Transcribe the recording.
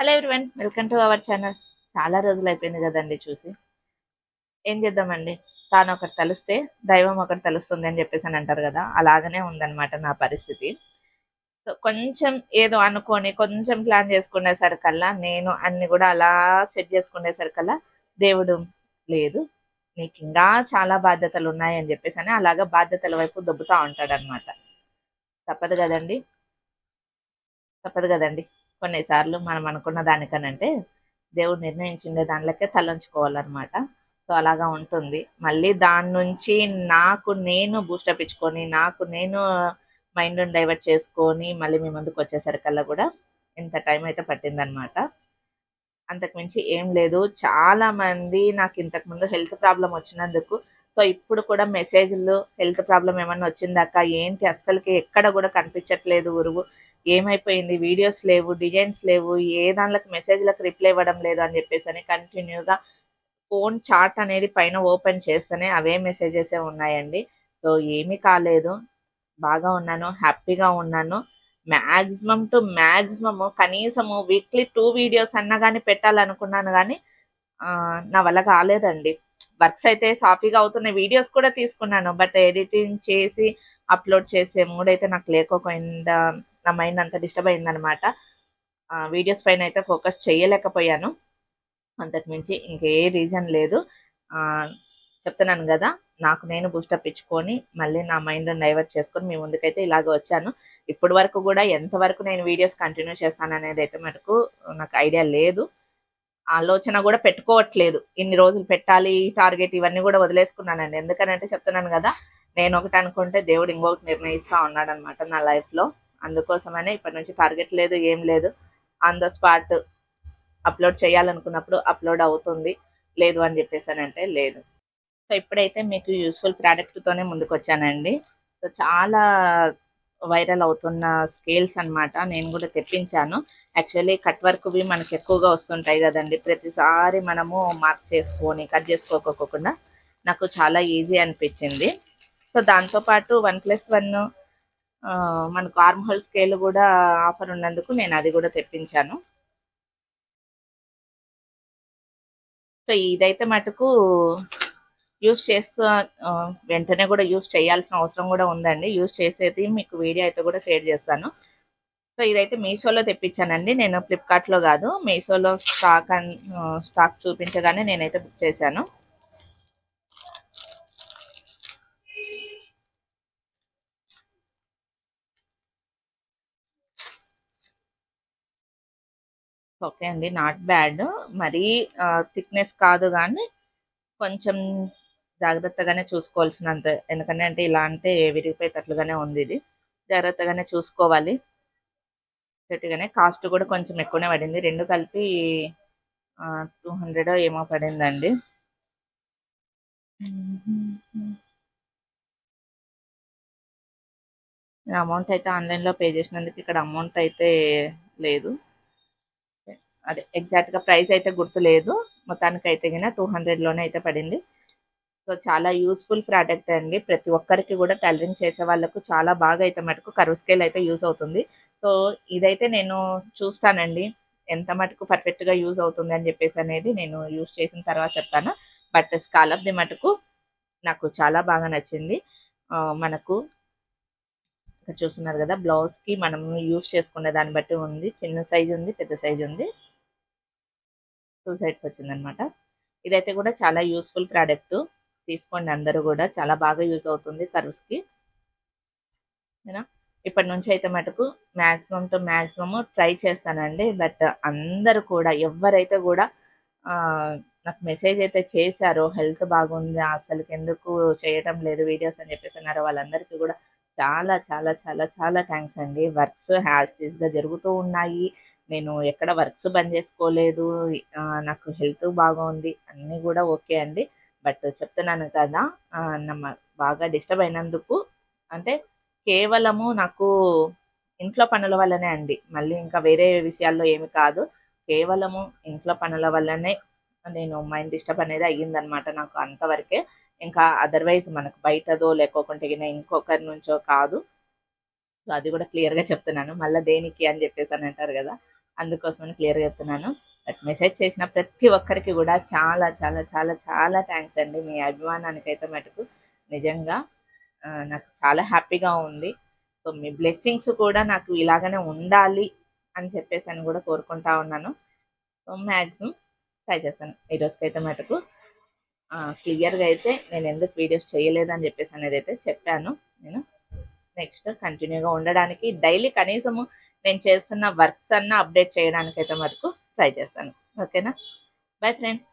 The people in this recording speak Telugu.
Hello everyone welcome to our channel. చాలా రోజులు అయిపోయింది కదండి చూసి. ఏం చేద్దామండి? తాను ఒకటి తలుస్తే దైవం ఒకటి తెలుస్తుంది అని చెప్పేసి అని అంటారు కదా అలాగనే ఉందన్నమాట నా పరిస్థితి. సో కొంచెం ఏదో అనుకొని కొంచెం ప్లాన్ చేసుకునేసరికల్లా నేను అన్ని కూడా అలా సెట్ చేసుకునేసరికల్లా దేవుడు లేదు. నీకు ఇంకా చాలా బాధ్యతలు ఉన్నాయని చెప్పేసి అని అలాగా బాధ్యతల వైపు దొబ్బుతా ఉంటాడనమాట తప్పదు కదండి? తప్పదు కదండి? కొన్నిసార్లు మనం అనుకున్న దానికనంటే దేవుడు నిర్ణయించిండే దానిలోకే తలంచుకోవాలన్నమాట. సో అలాగా ఉంటుంది. మళ్ళీ దాని నుంచి నాకు నేను బూస్టప్ ఇచ్చుకొని నాకు నేను మైండ్ డైవర్ట్ చేసుకొని మళ్ళీ మీ ముందుకు వచ్చేసరికల్లా కూడా ఇంత టైం అయితే పట్టిందనమాట అంతకుమించి ఏం లేదు. చాలా మంది నాకు ఇంతకు ముందు హెల్త్ ప్రాబ్లం వచ్చినందుకు సో ఇప్పుడు కూడా మెసేజ్లు హెల్త్ ప్రాబ్లం ఏమన్నా వచ్చిందాక ఏంటి? అస్సలకి ఎక్కడ కూడా కనిపించట్లేదు. ఉరువు. ఏమైపోయింది? వీడియోస్ లేవు డిజైన్స్ లేవు ఏ దానిలోకి మెసేజ్లకు రిప్లై ఇవ్వడం లేదు అని చెప్పేసి అని కంటిన్యూగా ఫోన్ చాట్ అనేది పైన ఓపెన్ చేస్తేనే అవే మెసేజెస్ ఉన్నాయండి. సో ఏమీ కాలేదు. బాగా ఉన్నాను హ్యాపీగా ఉన్నాను. మ్యాక్సిమం టు మ్యాక్సిమమ్ కనీసము వీక్లీ టూ వీడియోస్ అన్నా కానీ పెట్టాలనుకున్నాను కానీ నా వల్ల కాలేదండి. వర్క్స్ అయితే సాఫీగా అవుతున్నాయి. వీడియోస్ కూడా తీసుకున్నాను బట్ ఎడిటింగ్ చేసి అప్లోడ్ చేసే మూడ్ అయితే నాకు లేకపోయిందా నా మైండ్ అంత డిస్టర్బ్ అయిందనమాట. వీడియోస్ పైన అయితే ఫోకస్ చేయలేకపోయాను. అంతకు మించి ఇంకే రీజన్ లేదు. చెప్తున్నాను కదా నాకు నేను బూస్టప్ ఇచ్చుకొని మళ్ళీ నా మైండ్ డైవర్ట్ చేసుకొని మీ ముందుకైతే ఇలాగ వచ్చాను. ఇప్పటి వరకు కూడా ఎంతవరకు నేను వీడియోస్ కంటిన్యూ చేస్తాను అనేది అయితే మటుకు నాకు ఐడియా లేదు. ఆలోచన కూడా పెట్టుకోవట్లేదు. ఇన్ని రోజులు పెట్టాలి టార్గెట్ ఇవన్నీ కూడా వదిలేసుకున్నానండి. ఎందుకనంటే చెప్తున్నాను కదా నేను ఒకటి అనుకుంటే దేవుడు ఇంకొకటి నిర్ణయిస్తా ఉన్నాడనమాట నా లైఫ్లో. అందుకోసమనే ఇప్పటి నుంచి టార్గెట్ లేదు ఏం లేదు. ఆన్ ద స్పాట్ అప్లోడ్ చేయాలనుకున్నప్పుడు అప్లోడ్ అవుతుంది. లేదు అని చెప్పేసానంటే లేదు. సో ఇప్పుడైతే మీకు యూస్ఫుల్ ప్రోడక్ట్తోనే ముందుకు వచ్చానండి సో చాలా వైరల్ అవుతున్న స్కేల్స్ అనమాట నేను కూడా తెప్పించాను. యాక్చువల్లీ కట్ వర్క్వి మనకి ఎక్కువగా వస్తుంటాయి కదండి. ప్రతిసారి మనము మార్క్ చేసుకొని కట్ చేసుకోకోకుండా నాకు చాలా ఈజీ అనిపించింది. సో దాంతోపాటు వన్ ప్లస్ వన్ మనకు ఆర్మ్ హోల్ స్కేల్ కూడా ఆఫర్ ఉన్నందుకు నేను అది కూడా తెప్పించాను. సో ఇదైతే మటుకు యూస్ చేస్తూ వెంటనే కూడా యూస్ చేయాల్సిన అవసరం కూడా ఉందండి. యూస్ చేసేది మీకు వీడియో అయితే కూడా షేర్ చేస్తాను. సో ఇదైతే మీషోలో తెప్పించానండి. నేను ఫ్లిప్కార్ట్లో కాదు మీషోలో స్టాక్ స్టాక్ చూపించగానే నేనైతే బుక్ చేశాను. ఓకే అండి. Not bad. మరీ థిక్నెస్ కాదు కానీ కొంచెం జాగ్రత్తగానే చూసుకోవాల్సినంత ఎందుకంటే అంటే ఇలా అంటే విరిగిపోయేటట్లుగానే ఉంది ఇది. జాగ్రత్తగానే చూసుకోవాలి. గట్టిగానే కాస్ట్ కూడా కొంచెం ఎక్కువనే పడింది. రెండు కలిపి టూ హండ్రెడ్ ఏమో పడిందండి. అమౌంట్ అయితే ఆన్లైన్లో పే చేసినందుకు ఇక్కడ అమౌంట్ అయితే లేదు. అదే ఎగ్జాక్ట్గా ప్రైస్ అయితే గుర్తులేదు. మొత్తానికి అయితే కింద టూ హండ్రెడ్లోనే అయితే పడింది. సో చాలా యూస్ఫుల్ ప్రోడక్ట్ అండి. ప్రతి ఒక్కరికి కూడా టైలరింగ్ చేసే వాళ్ళకు చాలా బాగా అయితే మటుకు కరువు స్కేల్ అయితే యూజ్ అవుతుంది. సో ఇదైతే నేను చూస్తానండి. ఎంత మటుకు పర్ఫెక్ట్గా యూజ్ అవుతుంది అని చెప్పేసి అనేది నేను యూజ్ చేసిన తర్వాత చెప్తాను. బట్ స్కాలప్ది మటుకు నాకు చాలా బాగా నచ్చింది. మనకు ఇక్కడ చూస్తున్నారు కదా బ్లౌజ్కి మనం యూజ్ చేసుకునే దాన్ని బట్టి ఉంది. చిన్న సైజు ఉంది పెద్ద సైజు ఉంది. టూ సైడ్స్ వచ్చిందనమాట. ఇదైతే కూడా చాలా యూస్ఫుల్ ప్రోడక్ట్. తీసుకోండి అందరూ కూడా. చాలా బాగా యూజ్ అవుతుంది కర్వ్స్కి. ఓకేనా ఇప్పటి నుంచి అయితే మటుకు మ్యాక్సిమం టు మ్యాక్సిమమ్ ట్రై చేస్తానండి. బట్ అందరూ కూడా ఎవరైతే కూడా నాకు మెసేజ్ అయితే చేశారో హెల్త్ బాగుంది అసలు ఎందుకు చేయటం లేదు వీడియోస్ అని చెప్పేసి అన్నారు వాళ్ళందరికీ కూడా చాలా చాలా చాలా చాలా థ్యాంక్స్ అండి. వర్క్స్ హ్యాస్టీస్గా జరుగుతూ ఉన్నాయి. నేను ఎక్కడ వర్క్స్ బంద్ చేసుకోలేదు నాకు హెల్త్ బాగుంది అన్నీ కూడా ఓకే అండి. బట్ చెప్తున్నాను కదా నమ్మ బాగా డిస్టర్బ్ అయినందుకు అంటే కేవలము నాకు ఇంట్లో పనుల వల్లనే అండి. మళ్ళీ ఇంకా వేరే విషయాల్లో ఏమి కాదు. కేవలము ఇంట్లో పనుల వల్లనే నేను మైండ్ డిస్టర్బ్ అనేది అయ్యిందనమాట నాకు అంతవరకే. ఇంకా అదర్వైజ్ మనకు బయటదో లేకోకుంటే ఇంకొకరి నుంచో కాదు. సో అది కూడా క్లియర్గా చెప్తున్నాను. మళ్ళీ దేనికి అని చెప్పేసి అని అంటారు కదా. అందుకోసమని క్లియర్గా చెప్తున్నాను. బట్ మెసేజ్ చేసిన ప్రతి ఒక్కరికి కూడా చాలా చాలా చాలా చాలా థ్యాంక్స్ అండి. మీ అభిమానానికి అయితే మటుకు నిజంగా నాకు చాలా హ్యాపీగా ఉంది. సో మీ బ్లెస్సింగ్స్ కూడా నాకు ఇలాగనే ఉండాలి అని చెప్పేసి అని కూడా కోరుకుంటా ఉన్నాను. సో మ్యాక్సిమం ట్రై చేస్తాను. ఈరోజుకైతే మటుకు క్లియర్గా అయితే నేను ఎందుకు వీడియోస్ చేయలేదని చెప్పేసి అనేది అయితే చెప్పాను. నేను నెక్స్ట్ కంటిన్యూగా ఉండడానికి డైలీ కనీసము నేను చేస్తున్న వర్క్స్ అన్న అప్డేట్ చేయడానికి అయితే మటుకు ట్రై చేస్తాను. ఓకేనా? Bye friends